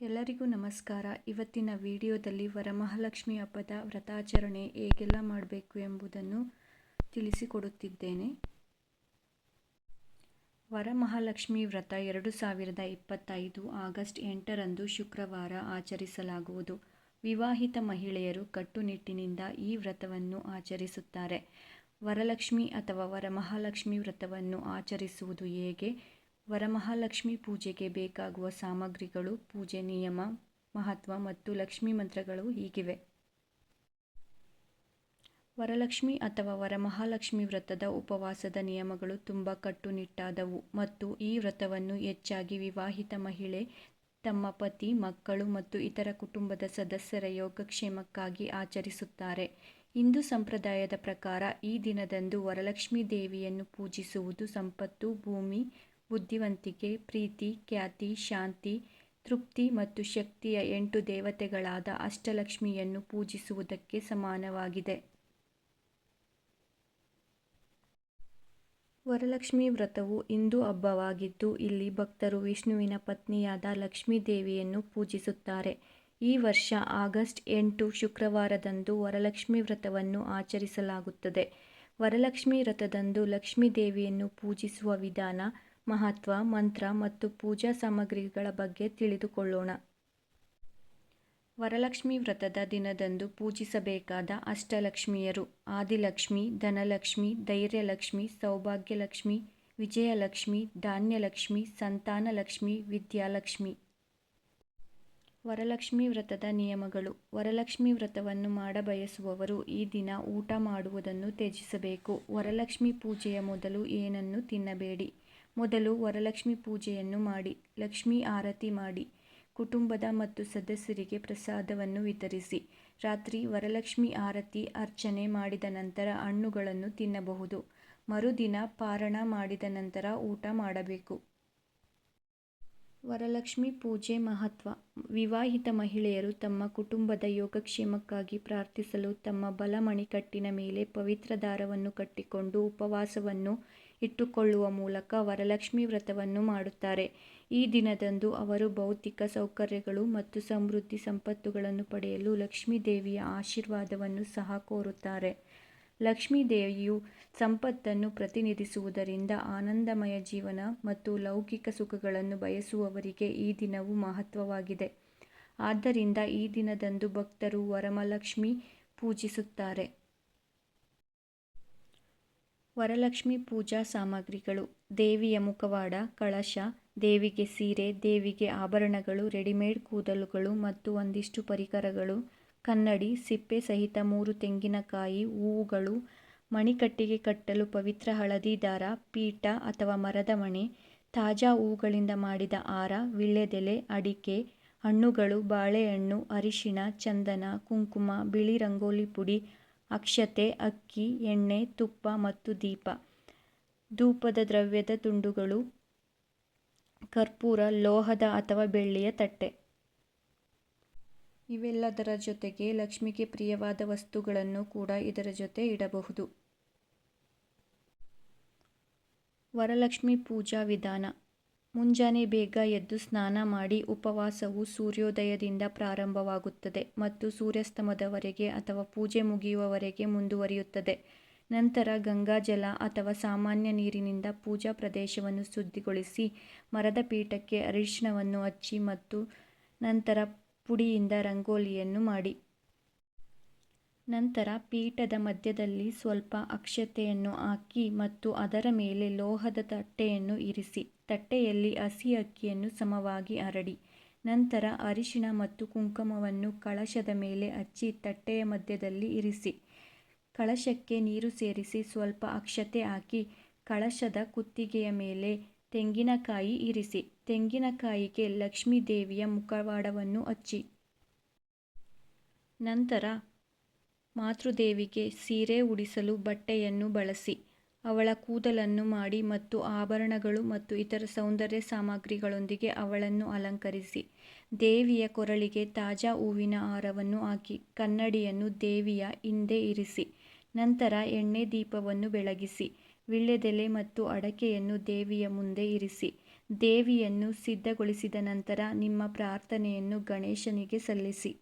ಎಲ್ಲರಿಗೂ ನಮಸ್ಕಾರ. ಇವತ್ತಿನ ವಿಡಿಯೋದಲ್ಲಿ ವರಮಹಾಲಕ್ಷ್ಮಿ ಹಬ್ಬದ ವ್ರತಾಚರಣೆ ಹೇಗೆಲ್ಲ ಮಾಡಬೇಕು ಎಂಬುದನ್ನು ತಿಳಿಸಿಕೊಡುತ್ತಿದ್ದೇನೆ. ವರಮಹಾಲಕ್ಷ್ಮಿ ವ್ರತ ಎರಡು ಸಾವಿರದ ಇಪ್ಪತ್ತೈದು ಆಗಸ್ಟ್ ಎಂಟರಂದು ಶುಕ್ರವಾರ ಆಚರಿಸಲಾಗುವುದು. ವಿವಾಹಿತ ಮಹಿಳೆಯರು ಕಟ್ಟುನಿಟ್ಟಿನಿಂದ ಈ ವ್ರತವನ್ನು ಆಚರಿಸುತ್ತಾರೆ. ವರಲಕ್ಷ್ಮಿ ಅಥವಾ ವರಮಹಾಲಕ್ಷ್ಮಿ ವ್ರತವನ್ನು ಆಚರಿಸುವುದು ಹೇಗೆ? ವರಮಹಾಲಕ್ಷ್ಮಿ ಪೂಜೆಗೆ ಬೇಕಾಗುವ ಸಾಮಗ್ರಿಗಳು, ಪೂಜೆ ನಿಯಮ, ಮಹತ್ವ ಮತ್ತು ಲಕ್ಷ್ಮೀ ಮಂತ್ರಗಳು ಹೀಗಿವೆ. ವರಲಕ್ಷ್ಮಿ ಅಥವಾ ವರಮಹಾಲಕ್ಷ್ಮಿ ವ್ರತದ ಉಪವಾಸದ ನಿಯಮಗಳು ತುಂಬ ಕಟ್ಟುನಿಟ್ಟಾದವು ಮತ್ತು ಈ ವ್ರತವನ್ನು ಹೆಚ್ಚಾಗಿ ವಿವಾಹಿತ ಮಹಿಳೆ, ತಮ್ಮ ಪತಿ, ಮಕ್ಕಳು ಮತ್ತು ಇತರ ಕುಟುಂಬದ ಸದಸ್ಯರ ಯೋಗಕ್ಷೇಮಕ್ಕಾಗಿ ಆಚರಿಸುತ್ತಾರೆ. ಹಿಂದೂ ಸಂಪ್ರದಾಯದ ಪ್ರಕಾರ ಈ ದಿನದಂದು ವರಲಕ್ಷ್ಮೀ ದೇವಿಯನ್ನು ಪೂಜಿಸುವುದು ಸಂಪತ್ತು, ಭೂಮಿ ಬುದ್ಧಿವಂತಿಕೆ, ಪ್ರೀತಿ, ಖ್ಯಾತಿ, ಶಾಂತಿ, ತೃಪ್ತಿ ಮತ್ತು ಶಕ್ತಿಯ ಎಂಟು ದೇವತೆಗಳಾದ ಅಷ್ಟಲಕ್ಷ್ಮಿಯನ್ನು ಪೂಜಿಸುವುದಕ್ಕೆ ಸಮಾನವಾಗಿದೆ. ವರಲಕ್ಷ್ಮಿ ವ್ರತವು ಹಿಂದೂ ಹಬ್ಬವಾಗಿದ್ದು, ಇಲ್ಲಿ ಭಕ್ತರು ವಿಷ್ಣುವಿನ ಪತ್ನಿಯಾದ ಲಕ್ಷ್ಮೀ ದೇವಿಯನ್ನು ಪೂಜಿಸುತ್ತಾರೆ. ಈ ವರ್ಷ ಆಗಸ್ಟ್ ಎಂಟು ಶುಕ್ರವಾರದಂದು ವರಲಕ್ಷ್ಮಿ ವ್ರತವನ್ನು ಆಚರಿಸಲಾಗುತ್ತದೆ. ವರಲಕ್ಷ್ಮಿ ವ್ರತದಂದು ಲಕ್ಷ್ಮೀ ದೇವಿಯನ್ನು ಪೂಜಿಸುವ ವಿಧಾನ ಮಹತ್ವ, ಮಂತ್ರ ಮತ್ತು ಪೂಜಾ ಸಾಮಗ್ರಿಗಳ ಬಗ್ಗೆ ತಿಳಿದುಕೊಳ್ಳೋಣ. ವರಲಕ್ಷ್ಮಿ ವ್ರತದ ದಿನದಂದು ಪೂಜಿಸಬೇಕಾದ ಅಷ್ಟಲಕ್ಷ್ಮಿಯರು ಆದಿಲಕ್ಷ್ಮಿ, ಧನಲಕ್ಷ್ಮಿ, ಧೈರ್ಯಲಕ್ಷ್ಮಿ, ಸೌಭಾಗ್ಯಲಕ್ಷ್ಮಿ, ವಿಜಯಲಕ್ಷ್ಮಿ, ಧಾನ್ಯಲಕ್ಷ್ಮಿ, ಸಂತಾನಲಕ್ಷ್ಮಿ, ವಿದ್ಯಾಲಕ್ಷ್ಮಿ. ವರಲಕ್ಷ್ಮಿ ವ್ರತದ ನಿಯಮಗಳು. ವರಲಕ್ಷ್ಮಿ ವ್ರತವನ್ನು ಮಾಡಬಯಸುವವರು ಈ ದಿನ ಊಟ ಮಾಡುವುದನ್ನು ತ್ಯಜಿಸಬೇಕು. ವರಲಕ್ಷ್ಮಿ ಪೂಜೆಯ ಮೊದಲು ಏನನ್ನು ತಿನ್ನಬೇಡಿ? ಮೊದಲು ವರಲಕ್ಷ್ಮಿ ಪೂಜೆಯನ್ನು ಮಾಡಿ, ಲಕ್ಷ್ಮೀ ಆರತಿ ಮಾಡಿ, ಕುಟುಂಬದ ಮತ್ತು ಸದಸ್ಯರಿಗೆ ಪ್ರಸಾದವನ್ನು ವಿತರಿಸಿ, ರಾತ್ರಿ ವರಲಕ್ಷ್ಮಿ ಆರತಿ ಅರ್ಚನೆ ಮಾಡಿದ ನಂತರ ಹಣ್ಣುಗಳನ್ನು ತಿನ್ನಬಹುದು. ಮರುದಿನ ಪಾರಣ ಮಾಡಿದ ನಂತರ ಊಟ ಮಾಡಬೇಕು. ವರಲಕ್ಷ್ಮಿ ಪೂಜೆ ಮಹತ್ವ. ವಿವಾಹಿತ ಮಹಿಳೆಯರು ತಮ್ಮ ಕುಟುಂಬದ ಯೋಗಕ್ಷೇಮಕ್ಕಾಗಿ ಪ್ರಾರ್ಥಿಸಲು ತಮ್ಮ ಬಲ ಮಣಿಕಟ್ಟಿನ ಮೇಲೆ ಪವಿತ್ರ ದಾರವನ್ನು ಕಟ್ಟಿಕೊಂಡು ಉಪವಾಸವನ್ನು ಇಟ್ಟುಕೊಳ್ಳುವ ಮೂಲಕ ವರಲಕ್ಷ್ಮಿ ವ್ರತವನ್ನು ಮಾಡುತ್ತಾರೆ. ಈ ದಿನದಂದು ಅವರು ಭೌತಿಕ ಸೌಕರ್ಯಗಳು ಮತ್ತು ಸಮೃದ್ಧಿ ಸಂಪತ್ತುಗಳನ್ನು ಪಡೆಯಲು ಲಕ್ಷ್ಮೀ ದೇವಿಯ ಆಶೀರ್ವಾದವನ್ನು ಸಹ ಕೋರುತ್ತಾರೆ. ಲಕ್ಷ್ಮೀ ದೇವಿಯು ಸಂಪತ್ತನ್ನು ಪ್ರತಿನಿಧಿಸುವುದರಿಂದ ಆನಂದಮಯ ಜೀವನ ಮತ್ತು ಲೌಕಿಕ ಸುಖಗಳನ್ನು ಬಯಸುವವರಿಗೆ ಈ ದಿನವು ಮಹತ್ವವಾಗಿದೆ. ಆದ್ದರಿಂದ ಈ ದಿನದಂದು ಭಕ್ತರು ವರಮಲಕ್ಷ್ಮಿ ಪೂಜಿಸುತ್ತಾರೆ. ವರಲಕ್ಷ್ಮಿ ಪೂಜಾ ಸಾಮಗ್ರಿಗಳು, ದೇವಿಯ ಮುಖವಾಡ, ಕಳಶ, ದೇವಿಗೆ ಸೀರೆ, ದೇವಿಗೆ ಆಭರಣಗಳು, ರೆಡಿಮೇಡ್ ಕೂದಲುಗಳು ಮತ್ತು ಒಂದಿಷ್ಟು ಪರಿಕರಗಳು ಕನ್ನಡಿ, ಸಿಪ್ಪೆ ಸಹಿತ ಮೂರು ತೆಂಗಿನಕಾಯಿ, ಹೂವುಗಳು, ಮಣಿಕಟ್ಟಿಗೆ ಕಟ್ಟಲು ಪವಿತ್ರ ಹಳದಿ ದಾರ, ಪೀಠ ಅಥವಾ ಮರದ ಮಣೆ, ತಾಜಾ ಹೂವುಗಳಿಂದ ಮಾಡಿದ ಹಾರ ವೀಳ್ಯದೆಲೆ ಅಡಿಕೆ, ಹಣ್ಣುಗಳು, ಬಾಳೆಹಣ್ಣು, ಅರಿಶಿಣ, ಚಂದನ, ಕುಂಕುಮ, ಬಿಳಿ ರಂಗೋಲಿ ಪುಡಿ, ಅಕ್ಷತೆ, ಅಕ್ಕಿ, ಎಣ್ಣೆ, ತುಪ್ಪ ಮತ್ತು ದೀಪ. ಧೂಪದ ದ್ರವ್ಯದ ತುಂಡುಗಳು, ಕರ್ಪೂರ, ಲೋಹದ ಅಥವಾ ಬೆಳ್ಳಿಯ ತಟ್ಟೆ. ಇವೆಲ್ಲದರ ಜೊತೆಗೆ ಲಕ್ಷ್ಮಿಗೆ ಪ್ರಿಯವಾದ ವಸ್ತುಗಳನ್ನು ಕೂಡ ಇದರ ಜೊತೆ ಇಡಬಹುದು. ವರಲಕ್ಷ್ಮಿ ಪೂಜಾ ವಿಧಾನ. ಮುಂಜಾನೆ ಬೇಗ ಎದ್ದು ಸ್ನಾನ ಮಾಡಿ ಉಪವಾಸವು ಸೂರ್ಯೋದಯದಿಂದ ಪ್ರಾರಂಭವಾಗುತ್ತದೆ ಮತ್ತು ಸೂರ್ಯಾಸ್ತಮದವರೆಗೆ ಅಥವಾ ಪೂಜೆ ಮುಗಿಯುವವರೆಗೆ ಮುಂದುವರಿಯುತ್ತದೆ. ನಂತರ ಗಂಗಾಜಲ ಅಥವಾ ಸಾಮಾನ್ಯ ನೀರಿನಿಂದ ಪೂಜಾ ಪ್ರದೇಶವನ್ನು ಶುದ್ಧಿಗೊಳಿಸಿ ಮರದ ಪೀಠಕ್ಕೆ ಅರಿಶಿಣವನ್ನು ಹಚ್ಚಿ ಮತ್ತು ನಂತರ ಪುಡಿಯಿಂದ ರಂಗೋಲಿಯನ್ನು ಮಾಡಿ. ನಂತರ ಪೀಠದ ಮಧ್ಯದಲ್ಲಿ ಸ್ವಲ್ಪ ಅಕ್ಷತೆಯನ್ನು ಹಾಕಿ ಮತ್ತು ಅದರ ಮೇಲೆ ಲೋಹದ ತಟ್ಟೆಯನ್ನು ಇರಿಸಿ. ತಟ್ಟೆಯಲ್ಲಿ ಹಸಿ ಅಕ್ಕಿಯನ್ನು ಸಮವಾಗಿ ಹರಡಿ. ನಂತರ ಅರಿಶಿಣ ಮತ್ತು ಕುಂಕುಮವನ್ನು ಕಳಶದ ಮೇಲೆ ಹಚ್ಚಿ ತಟ್ಟೆಯ ಮಧ್ಯದಲ್ಲಿ ಇರಿಸಿ. ಕಳಶಕ್ಕೆ ನೀರು ಸೇರಿಸಿ ಸ್ವಲ್ಪ ಅಕ್ಷತೆ ಹಾಕಿ ಕಳಶದ ಕುತ್ತಿಗೆಯ ಮೇಲೆ ತೆಂಗಿನಕಾಯಿ ಇರಿಸಿ. ತೆಂಗಿನಕಾಯಿಗೆ ಲಕ್ಷ್ಮೀ ದೇವಿಯ ಮುಖವಾಡವನ್ನು ಹಚ್ಚಿ. ನಂತರ ಮಾತೃದೇವಿಗೆ ಸೀರೆ ಉಡಿಸಲು ಬಟ್ಟೆಯನ್ನು ಬಳಸಿ. ಅವಳ ಕೂದಲನ್ನು ಮಾಡಿ ಮತ್ತು ಆಭರಣಗಳು ಮತ್ತು ಇತರ ಸೌಂದರ್ಯ ಸಾಮಗ್ರಿಗಳೊಂದಿಗೆ ಅವಳನ್ನು ಅಲಂಕರಿಸಿ. ದೇವಿಯ ಕೊರಳಿಗೆ ತಾಜಾ ಹೂವಿನ ಹಾರವನ್ನು ಹಾಕಿ. ಕನ್ನಡಿಯನ್ನು ದೇವಿಯ ಹಿಂದೆ ಇರಿಸಿ. ನಂತರ ಎಣ್ಣೆ ದೀಪವನ್ನು ಬೆಳಗಿಸಿ. ವೀಳ್ಯದೆಲೆ ಮತ್ತು ಅಡಕೆಯನ್ನು ದೇವಿಯ ಮುಂದೆ ಇರಿಸಿ ದೇವಿಯನ್ನು ಸಿದ್ಧಗೊಳಿಸಿದ ನಂತರ ನಿಮ್ಮ ಪ್ರಾರ್ಥನೆಯನ್ನು ಗಣೇಶನಿಗೆ ಸಲ್ಲಿಸಿ.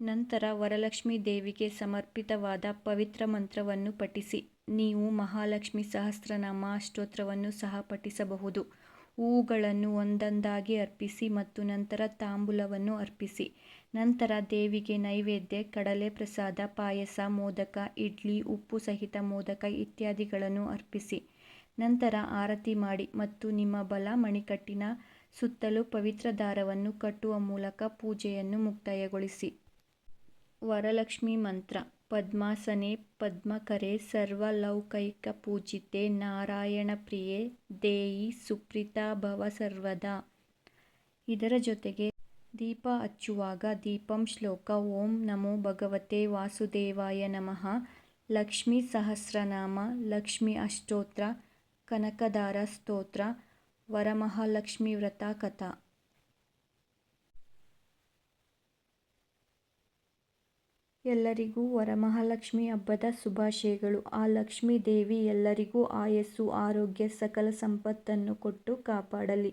ನಂತರ ವರಲಕ್ಷ್ಮಿ ದೇವಿಗೆ ಸಮರ್ಪಿತವಾದ ಪವಿತ್ರ ಮಂತ್ರವನ್ನು ಪಠಿಸಿ. ನೀವು ಮಹಾಲಕ್ಷ್ಮಿ ಸಹಸ್ರನಾಮ ಅಷ್ಟೋತ್ರವನ್ನು ಸಹ ಪಠಿಸಬಹುದು. ಹೂವುಗಳನ್ನು ಒಂದೊಂದಾಗಿ ಅರ್ಪಿಸಿ ಮತ್ತು ನಂತರ ತಾಂಬೂಲವನ್ನು ಅರ್ಪಿಸಿ. ನಂತರ ದೇವಿಗೆ ನೈವೇದ್ಯ ಕಡಲೆ ಪ್ರಸಾದ, ಪಾಯಸ, ಮೋದಕ, ಇಡ್ಲಿ, ಉಪ್ಪು ಸಹಿತ ಮೋದಕ ಇತ್ಯಾದಿಗಳನ್ನು ಅರ್ಪಿಸಿ. ನಂತರ ಆರತಿ ಮಾಡಿ ಮತ್ತು ನಿಮ್ಮ ಬಲ ಮಣಿಕಟ್ಟಿನ ಸುತ್ತಲೂ ಪವಿತ್ರ ದಾರವನ್ನು ಕಟ್ಟುವ ಮೂಲಕ ಪೂಜೆಯನ್ನು ಮುಕ್ತಾಯಗೊಳಿಸಿ. ವರಲಕ್ಷ್ಮಿ ಮಂತ್ರ ಪದ್ಮಾಸನೆ, ಪದ್ಮಕರೆ ಸರ್ವಲೌಕೈಕಪೂಜಿತೆ ನಾರಾಯಣಪ್ರಿಯೆ, ದೇಯಿ ಸುಪ್ರೀತಾ ಭವ ಸರ್ವದಾ. ಇದರ ಜೊತೆಗೆ ದೀಪ ಹಚ್ಚುವಾಗ ದೀಪಂ ಶ್ಲೋಕ ಓಂ ನಮೋ ಭಗವತೆ ವಾಸುದೇವಾಯ ನಮಃ ಲಕ್ಷ್ಮೀ ಸಹಸ್ರನಾಮ, ಲಕ್ಷ್ಮೀ ಅಷ್ಟೋತ್ರ, ಕನಕದಾರ ಸ್ತೋತ್ರ, ವರಮಹಾಲಕ್ಷ್ಮೀ ವ್ರತ ಕಥಾ ಎಲ್ಲರಿಗೂ ವರಮಹಾಲಕ್ಷ್ಮಿ ಹಬ್ಬದ ಶುಭಾಶಯಗಳು. ಆ ಲಕ್ಷ್ಮೀ ದೇವಿ ಎಲ್ಲರಿಗೂ ಆಯಸ್ಸು, ಆರೋಗ್ಯ, ಸಕಲ ಸಂಪತ್ತನ್ನು ಕೊಟ್ಟು ಕಾಪಾಡಲಿ.